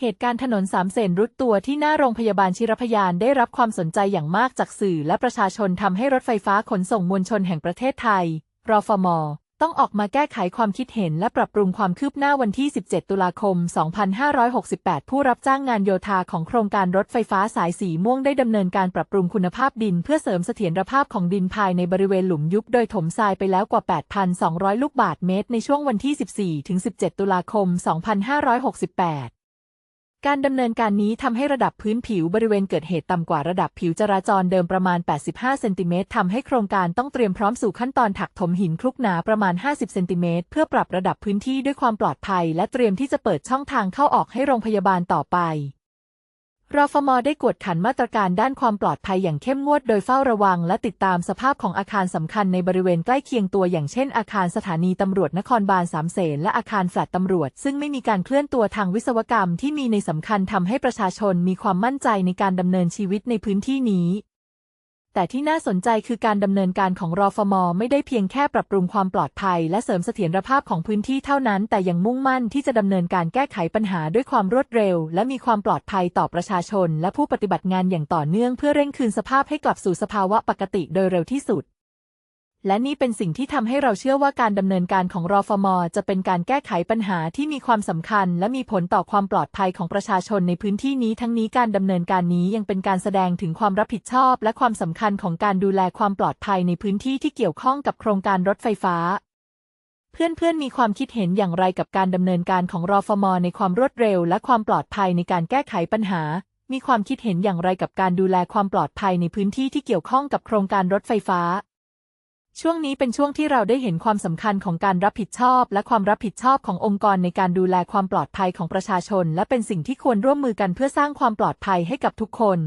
เหตุการณ์ถนนสามเสนรุดตัวที่หน้าโรงพยาบาลชิรพยานได้รับความสนใจอย่างมากจากสื่อและประชาชนทำให้รถไฟฟ้าขนส่งมวลชนแห่งประเทศไทย รฟม ต้องออกมาแก้ไขความคิดเห็นและปรับปรุงความคืบหน้าวันที่ 17 ตุลาคม 2568 ผู้รับจ้างงานโยธาของโครงการรถไฟฟ้าสายสีม่วงได้ดำเนินการปรับปรุงคุณภาพดิน เพื่อเสริมเสถียรภาพของดินภายในบริเวณหลุมยุบโดยถมทรายไปแล้วกว่า 8,200 ลูกบาศก์เมตร ในช่วงวันที่ 14-17 ตุลาคม 2568 การดำเนินการนี้ทำให้ระดับพื้นผิวบริเวณเกิดเหตุต่ำกว่าระดับผิวจราจรเดิมประมาณ 85 เซนติเมตรทำให้โครงการต้องเตรียมพร้อมสู่ขั้นตอนถักถมหินคลุกหนาประมาณ 50 เซนติเมตรเพื่อปรับระดับพื้นที่ด้วยความปลอดภัย และเตรียมที่จะเปิดช่องทางเข้าออกให้โรงพยาบาลต่อไป รฟมได้กวดขันมาตรการด้านความปลอดภัยอย่างเข้มงวดโดยเฝ้าระวัง และติดตามสภาพของอาคารสำคัญในบริเวณใกล้เคียงตัวอย่างเช่น อาคารสถานีตำรวจนครบาลสามเสนและอาคารแฟลตตำรวจ ซึ่งไม่มีการเคลื่อนตัวทางวิศวกรรมที่มีในสำคัญทำให้ประชาชนมีความมั่นใจในการดำเนินชีวิตในพื้นที่นี้ แต่ที่น่าสนใจคือการดำเนินการของรอฟมไม่ได้เพียงแค่ปรับปรุงความปลอดภัย และเสริมเสถียรภาพของพื้นที่เท่านั้น แต่ยังมุ่งมั่นที่จะดำเนินการแก้ไขปัญหาด้วยความรวดเร็ว และมีความปลอดภัยต่อประชาชน และผู้ปฏิบัติงานอย่างต่อเนื่องเพื่อเร่งคืนสภาพให้กลับสู่สภาวะปกติโดยเร็วที่สุด และนี่เป็นสิ่งที่ทำให้เราเชื่อว่าการดำเนินการของรอฟมจะเป็นการแก้ไขปัญหาที่มีความสำคัญ และมีผลต่อความปลอดภัยของประชาชนในพื้นที่นี้ทั้งนี้การดำเนินการนี้ยังเป็นการแสดงถึงความรับผิดชอบ และความสำคัญของการดูแลความปลอดภัยในพื้นที่ที่เกี่ยวข้องกับโครงการรถไฟฟ้า เพื่อนๆมีความคิดเห็นอย่างไรกับการดำเนินการของรอฟมในความรวดเร็ว และความปลอดภัยในการแก้ไขปัญหา มีความคิดเห็นอย่างไรกับการดูแลความปลอดภัยในพื้นที่ที่เกี่ยวข้องกับโครงการรถไฟฟ้า ช่วงนี้เป็นช่วงที่เราได้เห็นความสำคัญของการรับผิดชอบ และความรับผิดชอบขององค์กรในการดูแลความปลอดภัยของประชาชน และเป็นสิ่งที่ควรร่วมมือกันเพื่อสร้างความปลอดภัยให้กับทุกคน